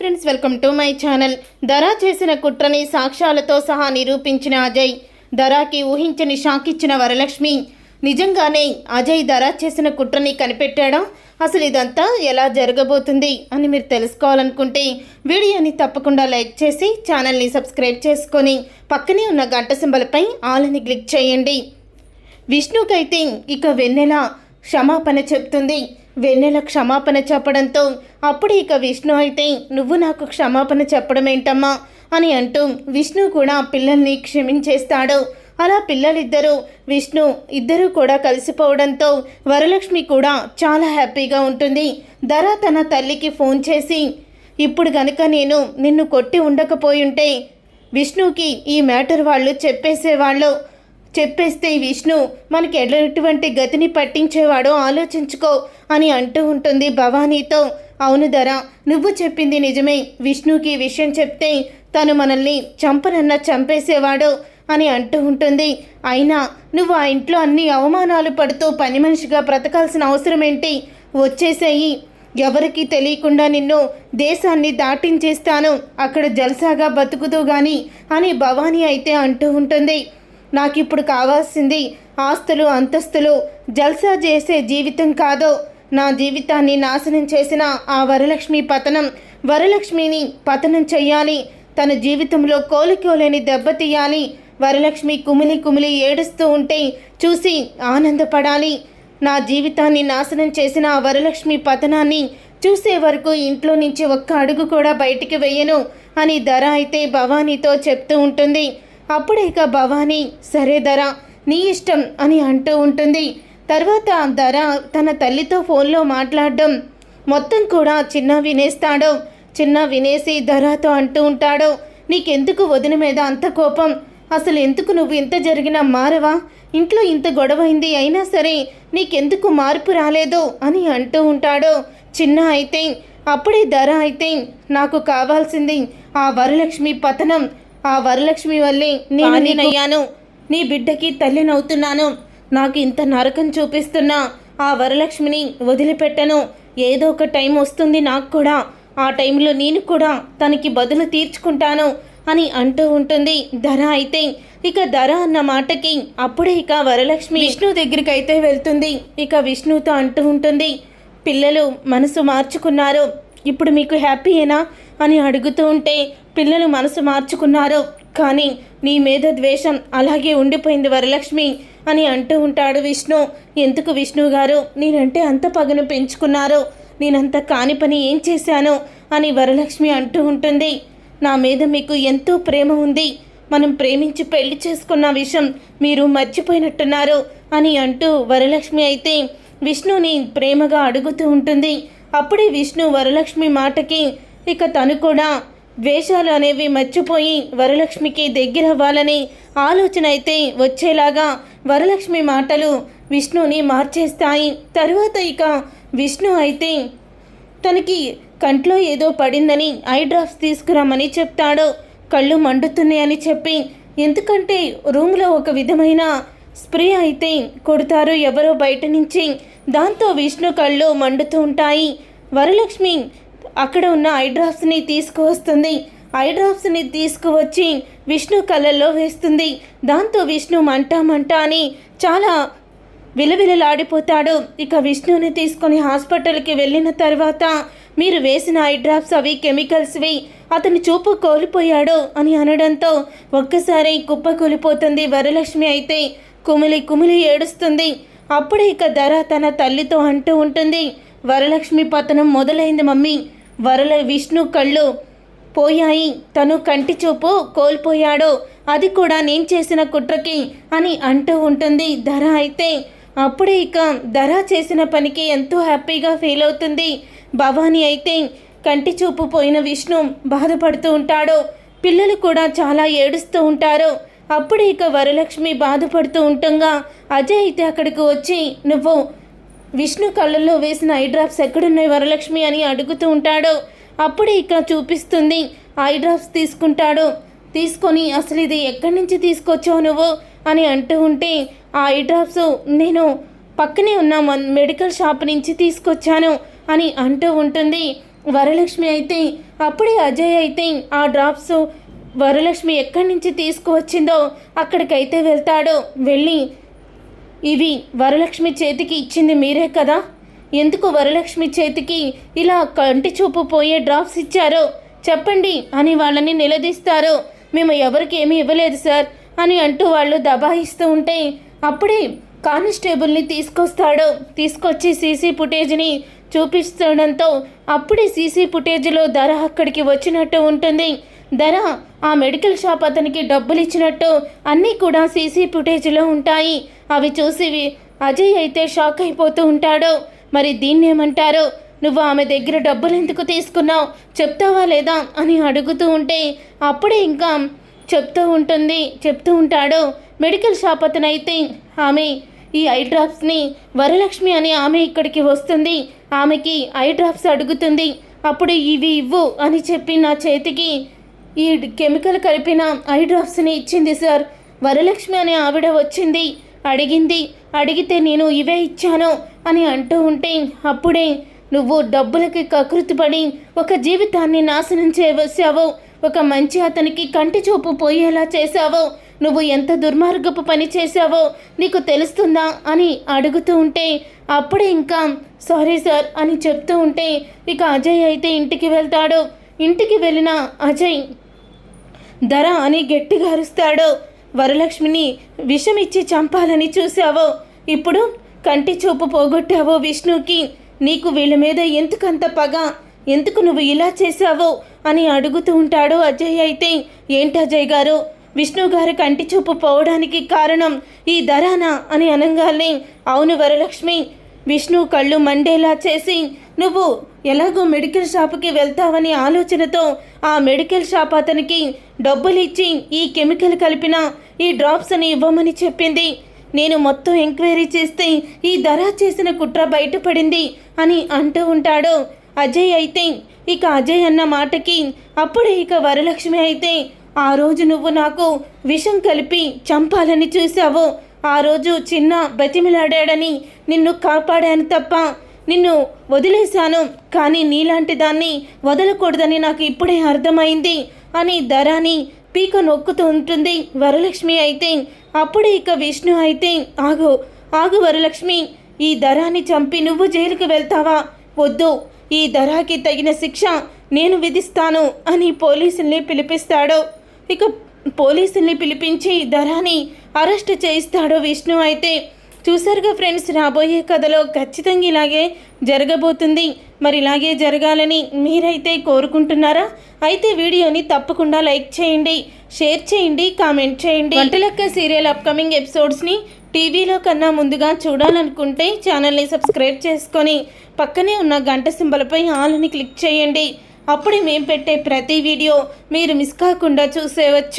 Friends welcome to my channel. దరా చేసిన కుట్రని సాక్ష్యాలతో సహా నిరూపించిన అజయ్ దరాకి ఊహించని షాక్ ఇచ్చిన వరలక్ష్మి. నిజంగానే అజయ్ దరా చేసిన కుట్రని కనిపెట్టాడా? అసలు ఇదంతా ఎలా జరగబోతుంది అని మీరు తెలుసుకోవాలనుకుంటే వీడియోని తప్పకుండా లైక్ చేసి ఛానల్ని సబ్స్క్రైబ్ చేసుకొని పక్కనే ఉన్న గంట సింబలపై ఆలని క్లిక్ చేయండి. విష్ణుకైతే ఇక వెన్నెల క్షమాపణ చెప్తుంది. వెన్నెల క్షమాపణ చెప్పడంతో అప్పుడు ఇక విష్ణు అయితే నువ్వు నాకు క్షమాపణ చెప్పడం ఏంటమ్మా అని అంటూ విష్ణు కూడా పిల్లల్ని క్షమించేస్తాడు. అలా పిల్లలిద్దరూ విష్ణు ఇద్దరూ కూడా కలిసిపోవడంతో వరలక్ష్మి కూడా చాలా హ్యాపీగా ఉంటుంది. ధర తన తల్లికి ఫోన్ చేసి ఇప్పుడు గనుక నేను నిన్ను కొట్టి ఉండకపోయుంటే విష్ణుకి ఈ మ్యాటర్ వాళ్ళు చెప్పేసేవాళ్ళు. చెప్పేస్తే విష్ణు మనకి ఎటువంటి గతిని పట్టించేవాడో ఆలోచించుకో అని అంటూ ఉంటుంది భవానీతో. అవును ధర నువ్వు చెప్పింది నిజమే. విష్ణుకి విషయం చెప్తే తను మనల్ని చంపనన్న చంపేసేవాడు అని అంటూ ఉంటుంది. అయినా నువ్వు ఆ ఇంట్లో అన్ని అవమానాలు పడుతూ పని మనిషిగా బ్రతకాల్సిన అవసరం ఏంటి వచ్చేసేయి. ఎవరికి తెలియకుండా నిన్ను దేశాన్ని దాటించేస్తాను. అక్కడ జల్సాగా బతుకుతూ గాని అని భవానీ అయితే అంటూ ఉంటుంది. నాకు ఇప్పుడు కావాల్సింది ఆస్తులు అంతస్తులు జల్సా చేసే జీవితం కాదో. నా జీవితాన్ని నాశనం చేసిన ఆ వరలక్ష్మి పతనం వరలక్ష్మిని పతనం చెయ్యాలి. తన జీవితంలో కోలుకోలేని దెబ్బతీయాలి వరలక్ష్మి కుమిలి కుమిలి ఏడుస్తూ ఉంటే చూసి ఆనందపడాలి. నా జీవితాన్ని నాశనం చేసిన ఆ వరలక్ష్మి పతనాన్ని చూసే వరకు ఇంట్లో నుంచి ఒక్క అడుగు కూడా బయటికి వెయ్యను అని ధర అయితే భవానీతో చెప్తూ ఉంటుంది. అప్పుడు ఇక భవానీ సరే ధర నీ ఇష్టం అని అంటూ ఉంటుంది. తర్వాత ధర తన తల్లితో ఫోన్లో మాట్లాడడం. మొత్తం కూడా చిన్న వినేస్తాడు. చిన్న వినేసి ధరతో అంటూ ఉంటాడు. నీకెందుకు వదిన మీద అంత కోపం? అసలు ఎందుకు నువ్వు ఇంత జరిగినా మారవా? ఇంట్లో ఇంత గొడవైంది అయినా సరే నీకెందుకు మార్పు రాలేదు అని అంటూ ఉంటాడు. చిన్న అయితే అప్పుడే ధర అయితే నాకు కావాల్సింది ఆ వరలక్ష్మి పతనం. ఆ వరలక్ష్మి వల్లే నేను నేనయ్యాను నీ బిడ్డకి తల్లినవుతున్నాను నాకు ఇంత నరకం చూపిస్తున్నా ఆ వరలక్ష్మిని వదిలిపెట్టను. ఏదో ఒక టైం వస్తుంది నాకు కూడా. ఆ టైంలో నేను కూడా తనకి బదులు తీర్చుకుంటాను అని అంటూ ఉంటుంది ధర అయితే. ఇక ధర అన్న మాటకి అప్పుడే ఇక వరలక్ష్మి విష్ణు దగ్గరికి అయితే వెళ్తుంది. ఇక విష్ణుతో అంటూ ఉంటుంది పిల్లలు మనసు మార్చుకున్నారు. ఇప్పుడు మీకు హ్యాపీయేనా అని అడుగుతూ ఉంటే పిల్లలు మనసు మార్చుకున్నారు. కానీ నీ మీద ద్వేషం అలాగే ఉండిపోయింది వరలక్ష్మి అని అంటూ ఉంటాడు విష్ణు. ఎందుకు విష్ణు గారు? నేనంటే అంత పగను పెంచుకున్నారు. నేనంత కాని పని ఏం చేశాను? అని వరలక్ష్మి అంటూ ఉంటుంది. నా మీద మీకు ఎంతో ప్రేమ ఉంది. మనం ప్రేమించి పెళ్ళి చేసుకున్న విషయం మీరు మర్చిపోయినట్టున్నారు అని అంటూ వరలక్ష్మి అయితే విష్ణుని ప్రేమగా అడుగుతూ ఉంటుంది. అప్పుడే విష్ణు వరలక్ష్మి మాటకి ఇక తను కూడా ద్వేషాలు అనేవి మర్చిపోయి వరలక్ష్మికి దగ్గర అవ్వాలని ఆలోచన అయితే వచ్చేలాగా వరలక్ష్మి మాటలు విష్ణుని మార్చేస్తాయి. తరువాత ఇక విష్ణు అయితే తనకి కంట్లో ఏదో పడిందని ఐ డ్రాప్స్ తీసుకురామని చెప్తాడు. కళ్ళు మండుతున్నాయని చెప్పి ఎందుకంటే రూమ్లో ఒక విధమైన స్ప్రే అయితే కొడతారు ఎవరో బయట నుంచి. దాంతో విష్ణు కళ్ళు మండుతూ ఉంటాయి. వరలక్ష్మి అక్కడ ఉన్న ఐడ్రాప్స్ని తీసుకువస్తుంది. ఐడ్రాప్స్ని తీసుకువచ్చి విష్ణు కళ్ళల్లో వేస్తుంది. దాంతో విష్ణు మంట మంట అని చాలా విలవిలలాడిపోతాడు. ఇక విష్ణుని తీసుకొని హాస్పిటల్కి వెళ్ళిన తర్వాత మీరు వేసిన ఐ డ్రాప్స్ అవి కెమికల్స్వి అతని చూపు కోల్పోయాడు అని అనడంతో ఒక్కసారి కుప్ప కూలిపోతుంది వరలక్ష్మి అయితే. కుమిలి కుమిలి ఏడుస్తుంది. అప్పుడే ఇక ధర తన తల్లితో అంటూ ఉంటుంది. వరలక్ష్మి పతనం మొదలైంది మమ్మీ. వరల విష్ణు కళ్ళు పోయాయి. తను కంటి చూపు కోల్పోయాడు. అది కూడా నేను చేసిన కుట్రకి అని అంటూ ఉంటుంది ధర అయితే. అప్పుడే ఇక ధర చేసిన పనికి ఎంతో హ్యాపీగా ఫీల్ అవుతుంది. భవానీ అయితే కంటి చూపు పోయిన విష్ణు బాధపడుతూ ఉంటాడు. పిల్లలు కూడా చాలా ఏడుస్తూ ఉంటారు. అప్పుడు ఇక వరలక్ష్మి బాధపడుతూ ఉండగా అజయ్ అయితే అక్కడికి వచ్చి నువ్వు విష్ణు కళ్ళల్లో వేసిన ఐ డ్రాప్స్ ఎక్కడున్నాయి వరలక్ష్మి? అని అడుగుతూ ఉంటాడు. అప్పుడే ఇక చూపిస్తుంది ఐ డ్రాప్స్ తీసుకుంటాడు. తీసుకొని అసలు ఇది ఎక్కడి నుంచి తీసుకొచ్చావు నువ్వు? అని అంటూ ఉంటే ఆ ఐ డ్రాప్స్ నేను పక్కనే ఉన్న మెడికల్ షాప్ నుంచి తీసుకొచ్చాను అని అంటూ ఉంటుంది. వరలక్ష్మి అయితే అప్పుడే అజయ్ అయితే ఆ డ్రాప్స్ వరలక్ష్మి ఎక్కడి నుంచి తీసుకువచ్చిందో అక్కడికైతే వెళ్తాడు. వెళ్ళి ఇవి వరలక్ష్మి చేతికి ఇచ్చింది మీరే కదా? ఎందుకు వరలక్ష్మి చేతికి ఇలా కంటి చూపు పోయే డ్రాప్స్ ఇచ్చారో? చెప్పండి అని వాళ్ళని నిలదీస్తారు. మేము ఎవరికి ఏమీ ఇవ్వలేదు సార్ అని అంటూ వాళ్ళు దబాయిస్తూ ఉంటే అప్పుడే కానిస్టేబుల్ని తీసుకొస్తాడు. తీసుకొచ్చి సీసీ ఫుటేజ్ని చూపిస్తుండడంతో అప్పుడే సీసీ ఫుటేజ్లో ధర అక్కడికి వచ్చినట్టు ఉంటుంది. ధర ఆ మెడికల్ షాప్ అతనికి డబ్బులు ఇచ్చినట్టు అన్నీ కూడా సీసీ ఫుటేజ్లో ఉంటాయి. అవి చూసి అజయ్ అయితే షాక్ అయిపోతూ ఉంటాడు. మరి దీన్నేమంటారు? నువ్వు ఆమె దగ్గర డబ్బులు ఎందుకు తీసుకున్నావు? చెప్తావా లేదా? అని అడుగుతూ ఉంటే అప్పుడే ఇంకా చెప్తూ ఉంటుంది చెప్తూ ఉంటాడు. మెడికల్ షాప్ అతనైతే ఆమె ఈ ఐ డ్రాప్స్ని వరలక్ష్మి అని ఆమె ఇక్కడికి వస్తుంది. ఆమెకి ఐ డ్రాప్స్ అడుగుతుంది. అప్పుడు ఇవి ఇవ్వు అని చెప్పి నా చేతికి ఈ కెమికల్ కలిపిన ఐ డ్రాప్స్ని ఇచ్చింది సార్. వరలక్ష్మి అనే ఆవిడ వచ్చింది. అడిగింది అడిగితే నేను ఇవే ఇచ్చాను అని అంటూ ఉంటే అప్పుడే నువ్వు డబ్బులకి కకృతిపడి ఒక జీవితాన్ని నాశనం చేయవచ్చావు ఒక మంచి అతనికి కంటి చూపు పోయేలా చేశావు. నువ్వు ఎంత దుర్మార్గపు పని చేశావో నీకు తెలుస్తుందా? అని అడుగుతూ ఉంటే అప్పుడే ఇంకా సారీ సార్ అని చెప్తూ ఉంటే ఇక అజయ్ అయితే ఇంటికి వెళ్తాడు. ఇంటికి వెళ్ళిన అజయ్ ధర అని గట్టిగా అరుస్తాడో. వరలక్ష్మిని విషమిచ్చి చంపాలని చూశావో. ఇప్పుడు కంటి చూపు పోగొట్టావో విష్ణుకి. నీకు వీళ్ళ మీద ఎందుకంత పగ? ఎందుకు నువ్వు ఇలా చేశావో? అని అడుగుతూ ఉంటాడు అజయ్ అయితే. ఏంటి అజయ్ గారు? విష్ణు గారి కంటి చూపు పోవడానికి కారణం ఈ ధరానా? అని అనగానే. అవును వరలక్ష్మి విష్ణు కళ్ళు మండేలా చేసి నువ్వు ఎలాగో మెడికల్ షాప్కి వెళ్తావని ఆలోచనతో ఆ మెడికల్ షాప్ అతనికి డబ్బులు ఇచ్చి ఈ కెమికల్ కలిపిన ఈ డ్రాప్స్ అని ఇవ్వమని చెప్పింది. నేను మొత్తం ఎంక్వైరీ చేస్తే ఈ ధర చేసిన కుట్ర బయటపడింది అని అంటూ ఉంటాడు. అజయ్ అయితే ఇక అజయ్ అన్న మాటకి అప్పుడే ఇక వరలక్ష్మి అయితే ఆ రోజు నువ్వు నాకు విషం కలిపి చంపాలని చూసావు ఆ రోజు చిన్న బతిమిలాడాడని నిన్ను కాపాడాను తప్ప నిన్ను వదిలేశాను. కానీ నీలాంటి దాన్ని వదలకూడదని నాకు ఇప్పుడే అర్థమైంది అని ధరాని పీక నొక్కుతూ ఉంటుంది. వరలక్ష్మి అయితే అప్పుడే ఇక విష్ణు అయితే ఆగు ఆగు వరలక్ష్మి ఈ ధరాన్ని చంపి నువ్వు జైలుకు వెళ్తావా? వద్దు ఈ ధరాకి తగిన శిక్ష నేను విధిస్తాను అని పోలీసుల్ని పిలిపిస్తాడు. ఇక పోలీసుల్ని పిలిపించి ధరాని అరెస్ట్ చేయిస్తాడు విష్ణు అయితే. చూసారుగా ఫ్రెండ్స్ రాబోయే కథలో ఖచ్చితంగా ఇలాగే జరగబోతుంది. మరి ఇలాగే జరగాలని మీరైతే కోరుకుంటున్నారా? అయితే వీడియోని తప్పకుండా లైక్ చేయండి షేర్ చేయండి కామెంట్ చేయండి. వంటలక్క సీరియల్ అప్కమింగ్ ఎపిసోడ్స్ని టీవీలో కన్నా ముందుగా చూడాలనుకుంటే ఛానల్ని సబ్స్క్రైబ్ చేసుకొని పక్కనే ఉన్న గంట సింబలపై ఆల్ని క్లిక్ చేయండి. అప్పుడే మేము పెట్టే ప్రతి వీడియో మీరు మిస్ కాకుండా చూసేవచ్చు.